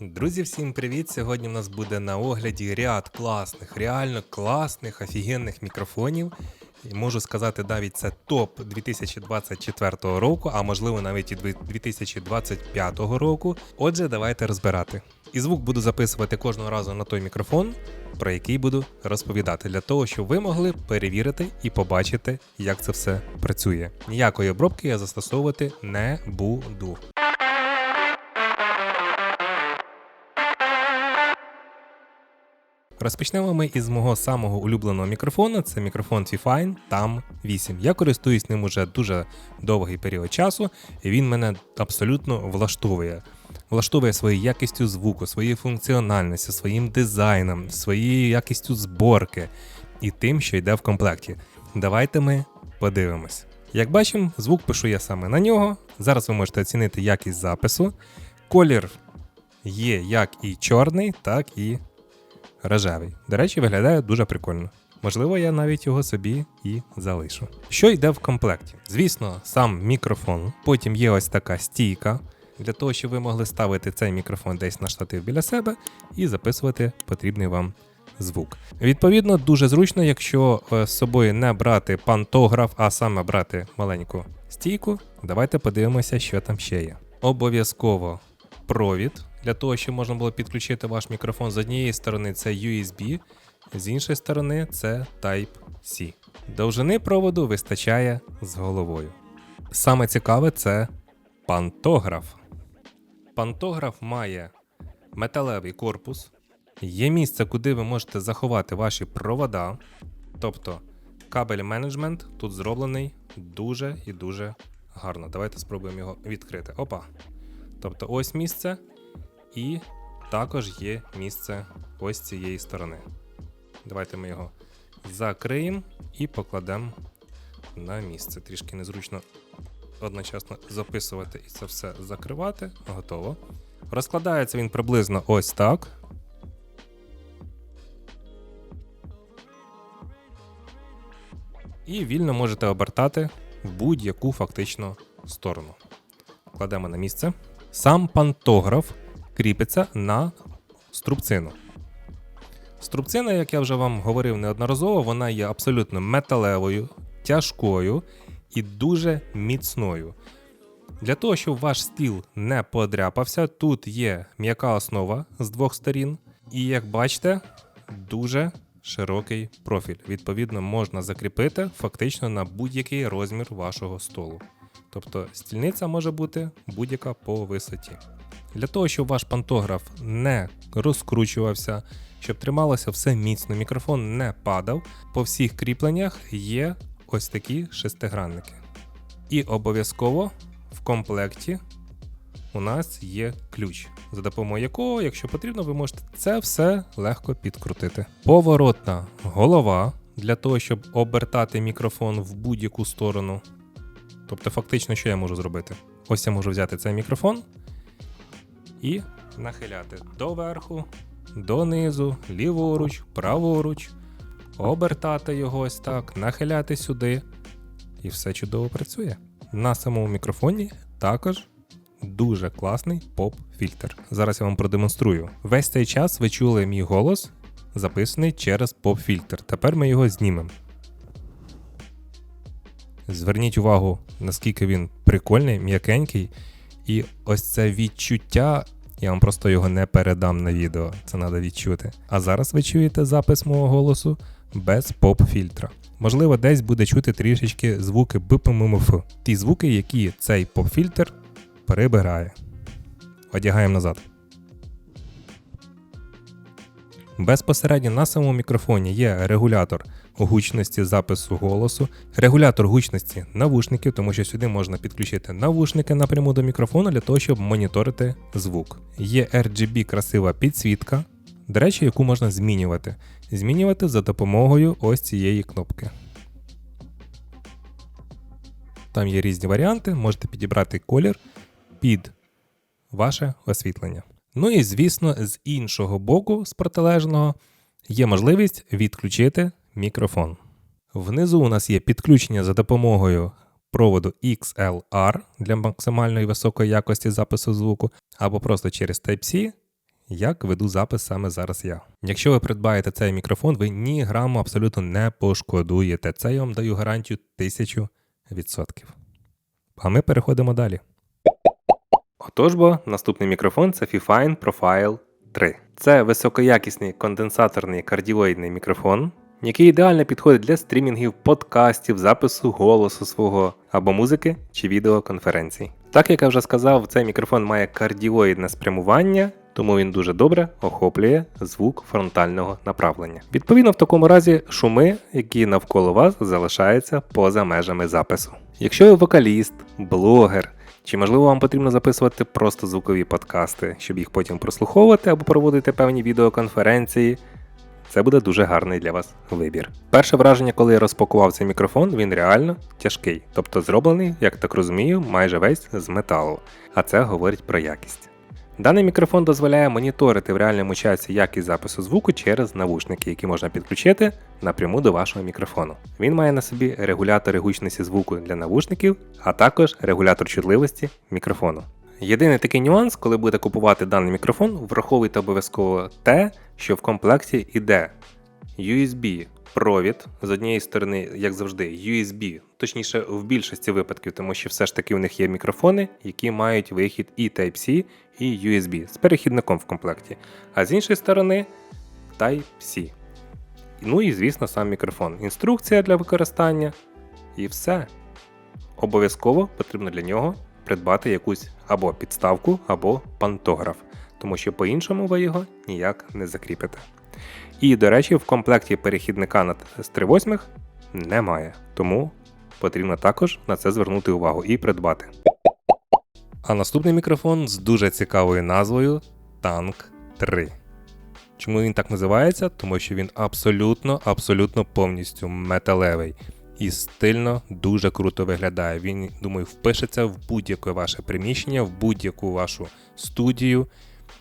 Друзі, всім привіт! Сьогодні в нас буде на огляді ряд класних, реально класних, офігенних мікрофонів. Можу сказати, навіть це топ 2024 року, а можливо навіть і 2025 року. Отже, давайте розбирати. І звук буду записувати кожного разу на той мікрофон, про який буду розповідати, для того, щоб ви могли перевірити і побачити, як це все працює. Ніякої обробки я застосовувати не буду. Розпочнемо ми із мого самого улюбленого мікрофона. Це мікрофон Fifine Tam 8. Я користуюсь ним уже дуже довгий період часу, і він мене абсолютно влаштовує. Влаштовує своєю якістю звуку, своєю функціональністю, своїм дизайном, своєю якістю зборки і тим, що йде в комплекті. Давайте ми подивимось. Як бачимо, звук пишу я саме на нього. Зараз ви можете оцінити якість запису. Колір є як і чорний, так і рожевий. До речі, виглядає дуже прикольно. Можливо, я навіть його собі і залишу. Що йде в комплекті? Звісно, сам мікрофон. Потім є ось така стійка. Для того, щоб ви могли ставити цей мікрофон десь на штатив біля себе і записувати потрібний вам звук. Відповідно, дуже зручно, якщо е, з собою не брати пантограф, а саме брати маленьку стійку. Давайте подивимося, що там ще є. Обов'язково провід для того, щоб можна було підключити ваш мікрофон з однієї сторони це USB, з іншої сторони це Type-C. Довжини проводу вистачає з головою. Саме цікаве це пантограф. Пантограф має металевий корпус, є місце, куди ви можете заховати ваші провода. Тобто кабель менеджмент тут зроблений дуже і дуже гарно. Давайте спробуємо його відкрити. Опа. Тобто ось місце, і також є місце ось цієї сторони. Давайте ми його закриємо і покладемо на місце. Трішки незручно одночасно записувати і це все закривати. Готово. Розкладається він приблизно ось так. І вільно можете обертати в будь-яку фактично сторону. Кладемо на місце. Сам пантограф кріпиться на струбцину. Струбцина, як я вже вам говорив неодноразово, вона є абсолютно металевою, тяжкою і дуже міцною. Для того, щоб ваш стіл не подряпався, тут є м'яка основа з двох сторін, і як бачите, дуже широкий профіль. Відповідно, можна закріпити фактично на будь-який розмір вашого столу. Тобто стільниця може бути будь-яка по висоті. Для того, щоб ваш пантограф не розкручувався, щоб трималося все міцно, мікрофон не падав, по всіх кріпленнях є ось такі шестигранники. І обов'язково в комплекті у нас є ключ, за допомогою якого, якщо потрібно, ви можете це все легко підкрутити. Поворотна голова для того, щоб обертати мікрофон в будь-яку сторону. Тобто, фактично, що я можу зробити? Ось я можу взяти цей мікрофон і нахиляти доверху, донизу, ліворуч, праворуч, обертати його ось так, нахиляти сюди. І все чудово працює. На самому мікрофоні також дуже класний поп-фільтр. Зараз я вам продемонструю. Весь цей час ви чули мій голос, записаний через поп-фільтр. Тепер ми його знімемо. Зверніть увагу, наскільки він прикольний, м'якенький. І ось це відчуття, я вам просто його не передам на відео, це треба відчути. А зараз ви чуєте запис мого голосу без поп-фільтра. Можливо, десь буде чути трішечки звуки БПММФ. Ті звуки, які цей поп-фільтр прибирає. Одягаємо назад. Безпосередньо на самому мікрофоні є регулятор гучності запису голосу, регулятор гучності навушників, тому що сюди можна підключити навушники напряму до мікрофону для того, щоб моніторити звук. Є RGB красива підсвітка, до речі, яку можна змінювати. Змінювати за допомогою ось цієї кнопки. Там є різні варіанти, можете підібрати колір під ваше освітлення. Ну і звісно, з іншого боку, з протилежного, є можливість відключити мікрофон. Внизу у нас є підключення за допомогою проводу XLR для максимальної високої якості запису звуку, або просто через Type-C, як веду запис саме зараз я. Якщо ви придбаєте цей мікрофон, ви ні граму абсолютно не пошкодуєте. Це я вам даю гарантію 1000%. А ми переходимо далі. Отож бо, наступний мікрофон це Fifine Profile 3. Це високоякісний конденсаторний кардіоїдний мікрофон, який ідеально підходить для стрімінгів, подкастів, запису голосу свого або музики чи відеоконференцій. Так як я вже сказав, цей мікрофон має кардіоїдне спрямування, тому він дуже добре охоплює звук фронтального направлення. Відповідно, в такому разі шуми, які навколо вас залишаються поза межами запису. Якщо ви вокаліст, блогер, чи можливо вам потрібно записувати просто звукові подкасти, щоб їх потім прослуховувати або проводити певні відеоконференції, це буде дуже гарний для вас вибір. Перше враження, коли я розпакував цей мікрофон, він реально тяжкий, тобто зроблений, як так розумію, майже весь з металу, а це говорить про якість. Даний мікрофон дозволяє моніторити в реальному часі якість запису звуку через навушники, які можна підключити напряму до вашого мікрофону. Він має на собі регулятори гучності звуку для навушників, а також регулятор чутливості мікрофону. Єдиний такий нюанс, коли будете купувати даний мікрофон, враховуйте обов'язково те, що в комплекті йде USB провід з однієї сторони, як завжди, USB, точніше в більшості випадків, тому що все ж таки у них є мікрофони, які мають вихід і Type-C, і USB з перехідником в комплекті. А з іншої сторони Type-C. Ну і, звісно, сам мікрофон. Інструкція для використання. І все. Обов'язково потрібно для нього придбати якусь або підставку, або пантограф, тому що по-іншому ви його ніяк не закріпите. І, до речі, в комплекті перехідника на з 3.8 немає, тому потрібно також на це звернути увагу і придбати. А наступний мікрофон з дуже цікавою назвою Танк 3. Чому він так називається? Тому що він абсолютно, абсолютно повністю металевий і стильно дуже круто виглядає. Він, думаю, впишеться в будь-яке ваше приміщення, в будь-яку вашу студію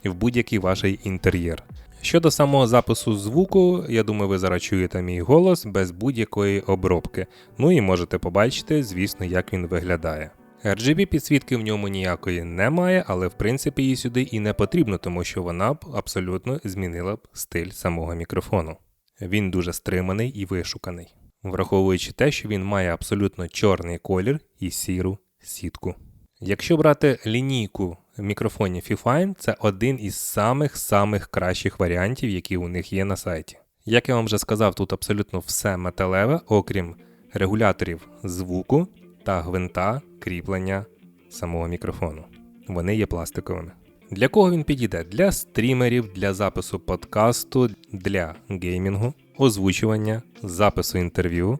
і в будь-який ваш інтер'єр. Щодо самого запису звуку, я думаю, ви зараз чуєте мій голос без будь-якої обробки. Ну і можете побачити, звісно, як він виглядає. RGB підсвітки в ньому ніякої немає, але в принципі її сюди і не потрібно, тому що вона б абсолютно змінила б стиль самого мікрофону. Він дуже стриманий і вишуканий, враховуючи те, що він має абсолютно чорний колір і сіру сітку. Якщо брати лінійку мікрофонів Fifine, це один із самих-самих кращих варіантів, які у них є на сайті. Як я вам вже сказав, тут абсолютно все металеве, окрім регуляторів звуку та гвинта кріплення самого мікрофону. Вони є пластиковими. Для кого він підійде? Для стрімерів, для запису подкасту, для геймінгу, озвучування, запису інтерв'ю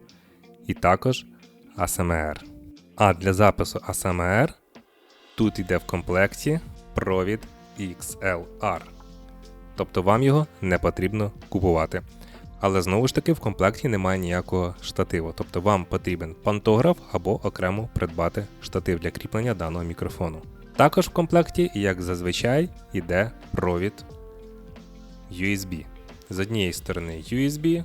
і також ASMR. А для запису ASMR тут йде в комплекті провід XLR. Тобто вам його не потрібно купувати. Але знову ж таки в комплекті немає ніякого штативу, тобто вам потрібен пантограф або окремо придбати штатив для кріплення даного мікрофону. Також в комплекті, як зазвичай, йде провід USB. З однієї сторони USB,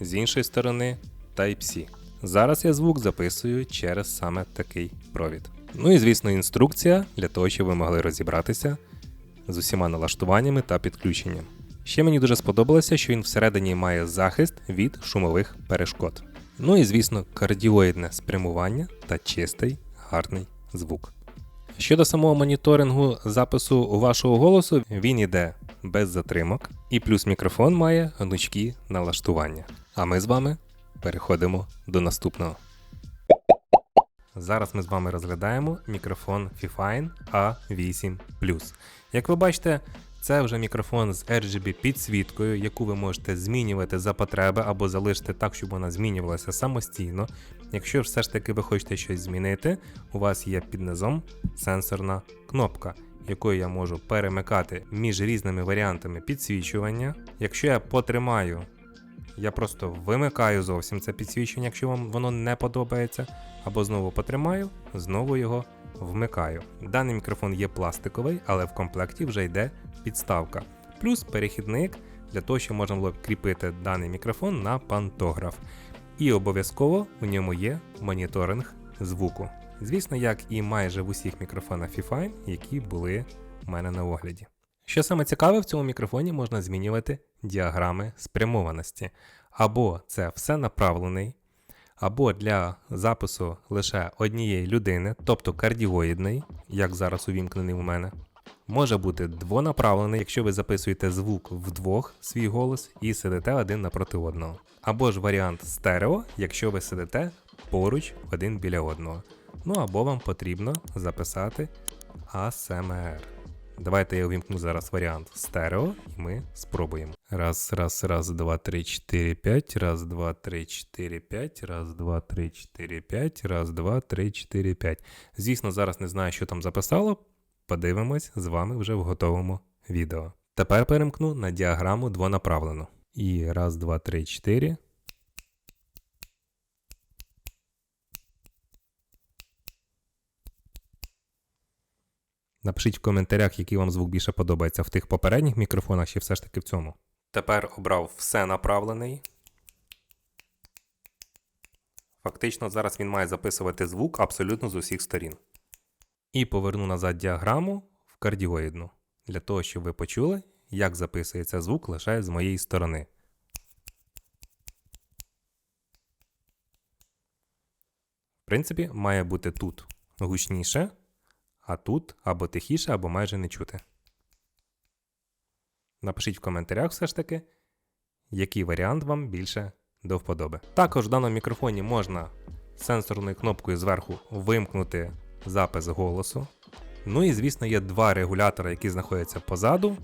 з іншої сторони Type-C. Зараз я звук записую через саме такий провід. Ну і звісно, інструкція для того, щоб ви могли розібратися з усіма налаштуваннями та підключенням. Ще мені дуже сподобалося, що він всередині має захист від шумових перешкод. Ну і звісно, кардіоїдне спрямування та чистий гарний звук. Щодо самого моніторингу запису вашого голосу, він іде без затримок, і плюс мікрофон має гнучкі налаштування. А ми з вами переходимо до наступного. Зараз ми з вами розглядаємо мікрофон Fifine A8 Як ви бачите, це вже мікрофон з RGB підсвіткою, яку ви можете змінювати за потреби або залишити так, щоб вона змінювалася самостійно. Якщо все ж таки ви хочете щось змінити, у вас є під низом сенсорна кнопка, якою я можу перемикати між різними варіантами підсвічування. Якщо я потримаю, я просто вимикаю зовсім це підсвічення, якщо вам воно не подобається, або знову потримаю, знову його вмикаю. Даний мікрофон є пластиковий, але в комплекті вже йде підставка. Плюс перехідник для того, щоб можна було кріпити даний мікрофон на пантограф. І обов'язково у ньому є моніторинг звуку. Звісно, як і майже в усіх мікрофонах Fifine, які були у мене на огляді. Що саме цікаве, в цьому мікрофоні можна змінювати діаграми спрямованості. Або це все направлений, або для запису лише однієї людини, тобто кардіоїдний, як зараз увімкнений у мене. Може бути двонаправлений, якщо ви записуєте звук вдвох свій голос і сидите один напроти одного. Або ж варіант стерео, якщо ви сидите поруч один біля одного. Ну або вам потрібно записати ASMR. Давайте я увімкну зараз варіант стерео, і ми спробуємо. Раз, раз, раз, два, три, чотири, п'ять. Раз, два, три, чотири, п'ять. Раз, два, три, чотири, п'ять. Раз, два, три, чотири, п'ять. Звісно, зараз не знаю, що там записало. Подивимось з вами вже в готовому відео. Тепер перемкну на діаграму двонаправлену. І раз, два, три, чотири. Напишіть в коментарях, який вам звук більше подобається в тих попередніх мікрофонах чи все ж таки в цьому. Тепер обрав все направлений. Фактично, зараз він має записувати звук абсолютно з усіх сторін. І поверну назад діаграму в кардіоїдну, для того, щоб ви почули, як записується звук лише з моєї сторони. В принципі, має бути тут гучніше, а тут або тихіше, або майже не чути. Напишіть в коментарях все ж таки, який варіант вам більше до вподоби. Також в даному мікрофоні можна сенсорною кнопкою зверху вимкнути запис голосу. Ну і, звісно, є два регулятори, які знаходяться позаду.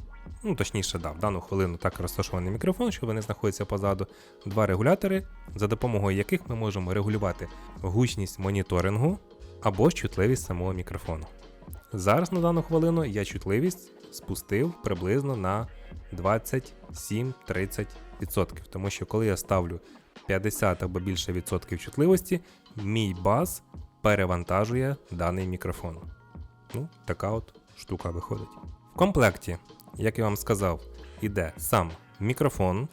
Ну, точніше, да, в дану хвилину так розташований мікрофон, що вони знаходяться позаду. Два регулятори, за допомогою яких ми можемо регулювати гучність моніторингу або ж чутливість самого мікрофону. Зараз на дану хвилину я чутливість спустив приблизно на 27-30%, тому що коли я ставлю 50 або більше відсотків чутливості, мій бас перевантажує даний мікрофон. Ну, така от штука виходить. В комплекті, як я вам сказав, іде сам мікрофон,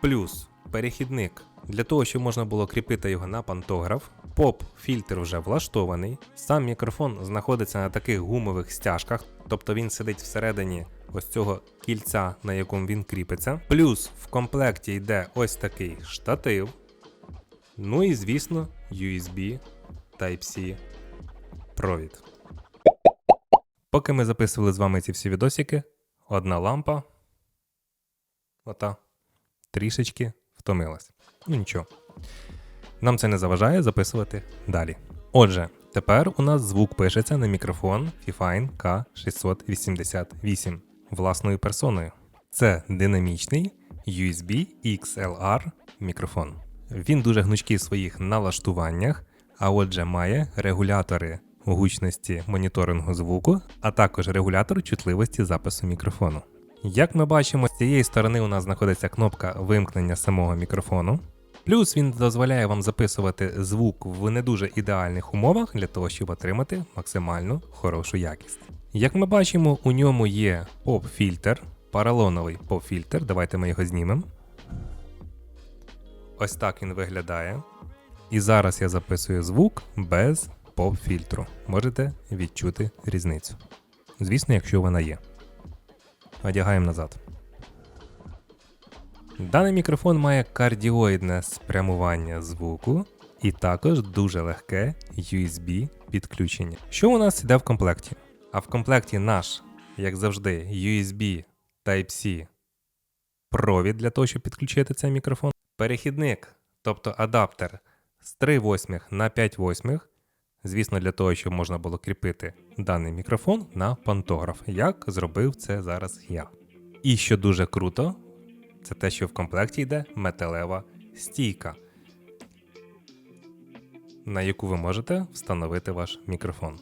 плюс перехідник для того, щоб можна було кріпити його на пантограф. Поп-фільтр вже влаштований. Сам мікрофон знаходиться на таких гумових стяжках, тобто він сидить всередині ось цього кільця, на якому він кріпиться. Плюс в комплекті йде ось такий штатив. Ну і звісно, USB Type-C провід. Поки ми записували з вами ці всі відосики, одна лампа, ота, трішечки втомилась. Ну нічого. Нам це не заважає записувати далі. Отже, тепер у нас звук пишеться на мікрофон Fifine K688 власною персоною. Це динамічний USB XLR мікрофон. Він дуже гнучкий в своїх налаштуваннях, а отже, має регулятори гучності моніторингу звуку, а також регулятор чутливості запису мікрофону. Як ми бачимо, з цієї сторони у нас знаходиться кнопка вимкнення самого мікрофону. Плюс він дозволяє вам записувати звук в не дуже ідеальних умовах для того, щоб отримати максимально хорошу якість. Як ми бачимо, у ньому є поп-фільтр, паралоновий поп-фільтр. Давайте ми його знімемо. Ось так він виглядає. І зараз я записую звук без поп-фільтру. Можете відчути різницю. Звісно, якщо вона є. Одягаємо назад. Даний мікрофон має кардіоїдне спрямування звуку і також дуже легке USB підключення. Що у нас йде в комплекті? А в комплекті наш, як завжди, USB Type-C провід для того, щоб підключити цей мікрофон. Перехідник, тобто адаптер з 3 восьмих на 5 восьмих. Звісно, для того, щоб можна було кріпити даний мікрофон на пантограф, як зробив це зараз я. І що дуже круто, це те, що в комплекті йде металева стійка, на яку ви можете встановити ваш мікрофон.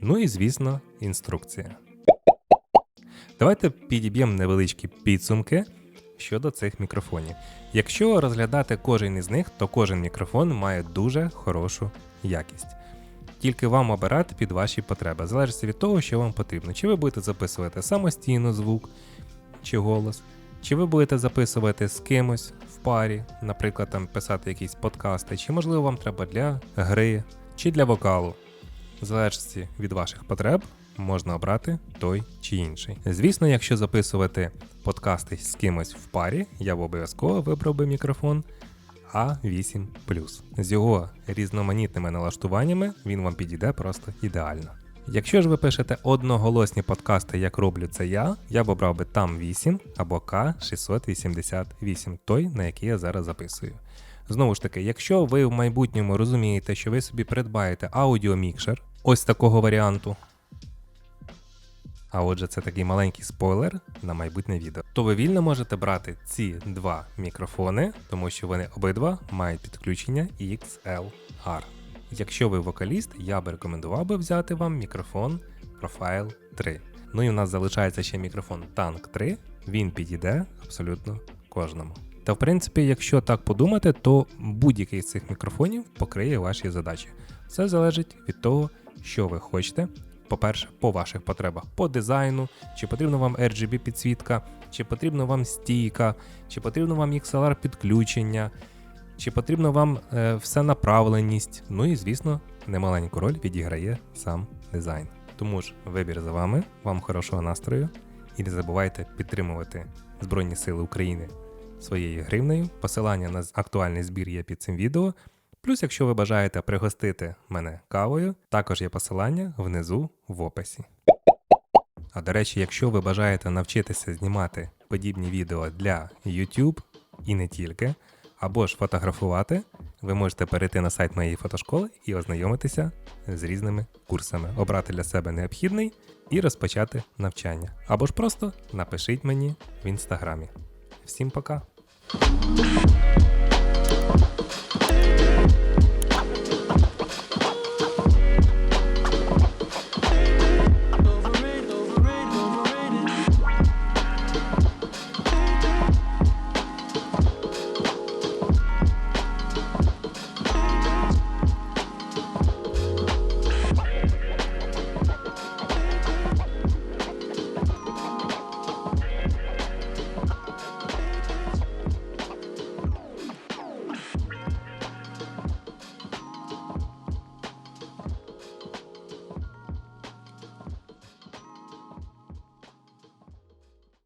Ну і звісно, інструкція. Давайте підіб'ємо невеличкі підсумки щодо цих мікрофонів. Якщо розглядати кожен із них, то кожен мікрофон має дуже хорошу якість. Тільки вам обирати під ваші потреби, залежить від того, що вам потрібно. Чи ви будете записувати самостійно звук чи голос, чи ви будете записувати з кимось в парі, наприклад, там писати якісь подкасти, чи можливо вам треба для гри, чи для вокалу. В залежності від ваших потреб можна обрати той чи інший. Звісно, якщо записувати подкасти з кимось в парі, я б обов'язково вибрав би мікрофон А8 З його різноманітними налаштуваннями він вам підійде просто ідеально. Якщо ж ви пишете одноголосні подкасти, як роблю це я, я б обрав би там 8 або К688, той, на який я зараз записую. Знову ж таки, якщо ви в майбутньому розумієте, що ви собі придбаєте аудіомікшер, ось такого варіанту. А отже, це такий маленький спойлер на майбутнє відео. То ви вільно можете брати ці два мікрофони, тому що вони обидва мають підключення XLR. Якщо ви вокаліст, я би рекомендував би взяти вам мікрофон Profile 3. Ну і в нас залишається ще мікрофон Tank 3, він підійде абсолютно кожному. Та в принципі, якщо так подумати, то будь-який з цих мікрофонів покриє ваші задачі. Все залежить від того, що ви хочете. По-перше, по ваших потребах, по дизайну, чи потрібна вам RGB підсвітка, чи потрібна вам стійка, чи потрібно вам XLR підключення, чи потрібна вам е, все направленість. Ну і звісно, немаленьку роль відіграє сам дизайн. Тому ж вибір за вами, вам хорошого настрою і не забувайте підтримувати Збройні Сили України своєю гривнею. Посилання на актуальний збір є під цим відео. Плюс, якщо ви бажаєте пригостити мене кавою, також є посилання внизу в описі. А до речі, якщо ви бажаєте навчитися знімати подібні відео для YouTube і не тільки, або ж фотографувати, ви можете перейти на сайт моєї фотошколи і ознайомитися з різними курсами, обрати для себе необхідний і розпочати навчання. Або ж просто напишіть мені в інстаграмі. Всім пока!